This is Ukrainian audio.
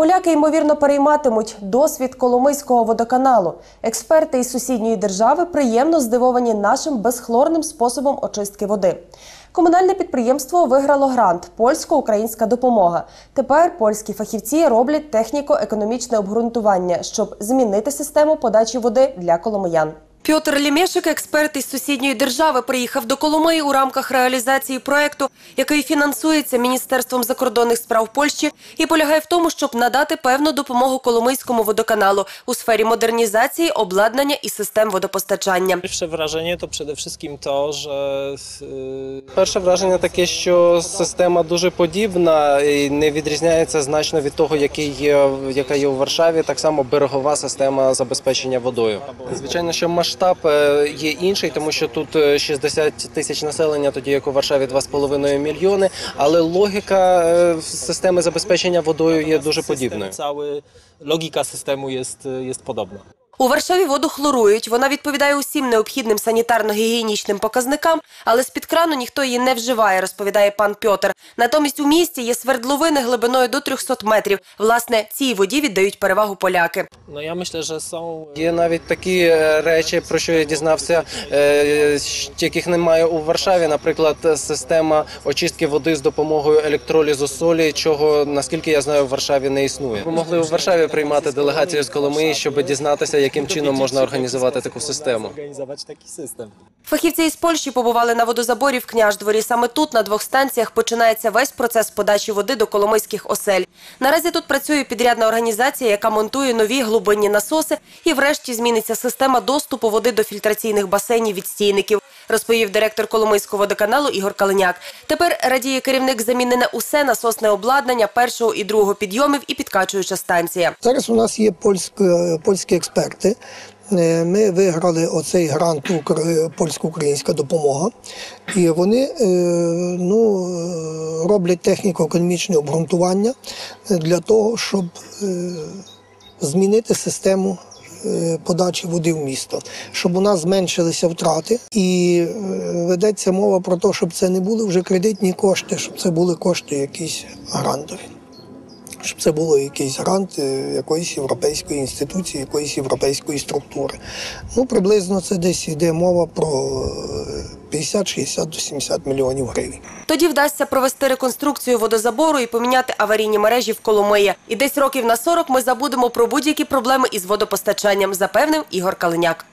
Поляки ймовірно перейматимуть досвід Коломийського водоканалу. Експерти із сусідньої держави приємно здивовані нашим безхлорним способом очистки води. Комунальне підприємство виграло грант Польсько-українська допомога. Тепер польські фахівці роблять техніко-економічне обґрунтування, щоб змінити систему подачі води для коломиян. Пьотр Лімєшик, експерт із сусідньої держави, приїхав до Коломиї у рамках реалізації проекту, який фінансується Міністерством закордонних справ Польщі і полягає в тому, щоб надати певну допомогу Коломийському водоканалу у сфері модернізації, обладнання і систем водопостачання. Pierwsze wrażenie to przede wszystkim to, że е, перше враження таке, що система дуже подібна і не відрізняється значно від того, який є, яка є у Варшаві. Так само берегова система забезпечення водою. Звичайно, що масштаб е, є інший, тому що тут е, 60 тисяч населення, тоді як у Варшаві 2,5 мільйони. Але логіка е, системи забезпечення водою є дуже подібною. Логіка logika є, є podobna. У Варшаві воду хлорують. Вона відповідає усім необхідним санітарно-гігієнічним показникам, але з-під крану ніхто її не вживає, розповідає пан Пьотр. Натомість у місті є свердловини глибиною до 300 метрів. Власне, цій воді віддають перевагу поляки. No ja myślę, że są Є навіть такі е, речі, про що я дізнався, е, яких немає у Варшаві. Наприклад, система очистки води з допомогою електролізу солі, чого наскільки я знаю, в Варшаві не існує. Ми могли у Варшаві приймати делегацію з Коломиї, щоб дізнатися, яким чином можна організувати таку систему. Фахівці із Польщі побували на водозаборі в Княждворі. Саме тут, на двох станціях, починається весь процес подачі води до коломийських осель. Наразі тут працює підрядна організація, яка монтує нові глибинні насоси, і врешті зміниться система доступу води до фільтраційних басейнів від стійників, розповів директор Коломийського водоканалу Ігор Калиняк. Тепер радіє керівник замінене усе насосне обладнання першого і другого підйомів і підкачуюча станція. Зараз у нас є польсько, польські експерти. Е, Ми виграли оцей грант «Укр- польсько-українська допомога, і вони е, ну, е, роблять техніко-економічне обґрунтування для того, щоб е, змінити систему е, подачі води в місто, щоб у нас зменшилися втрати. І е, ведеться мова про те, щоб це не були вже кредитні кошти, щоб це були кошти якісь грантові щоб це було якийсь грант е, якоїсь європейської інституції, якоїсь європейської структури. Ну, приблизно це десь йде мова про е, 50, 60 до 70 мільйонів гривень. Тоді вдасться провести реконструкцію водозабору і поміняти аварійні мережі в Коломиї. І десь років на 40 ми забудемо про будь-які проблеми із водопостачанням, запевнив Ігор Калиняк.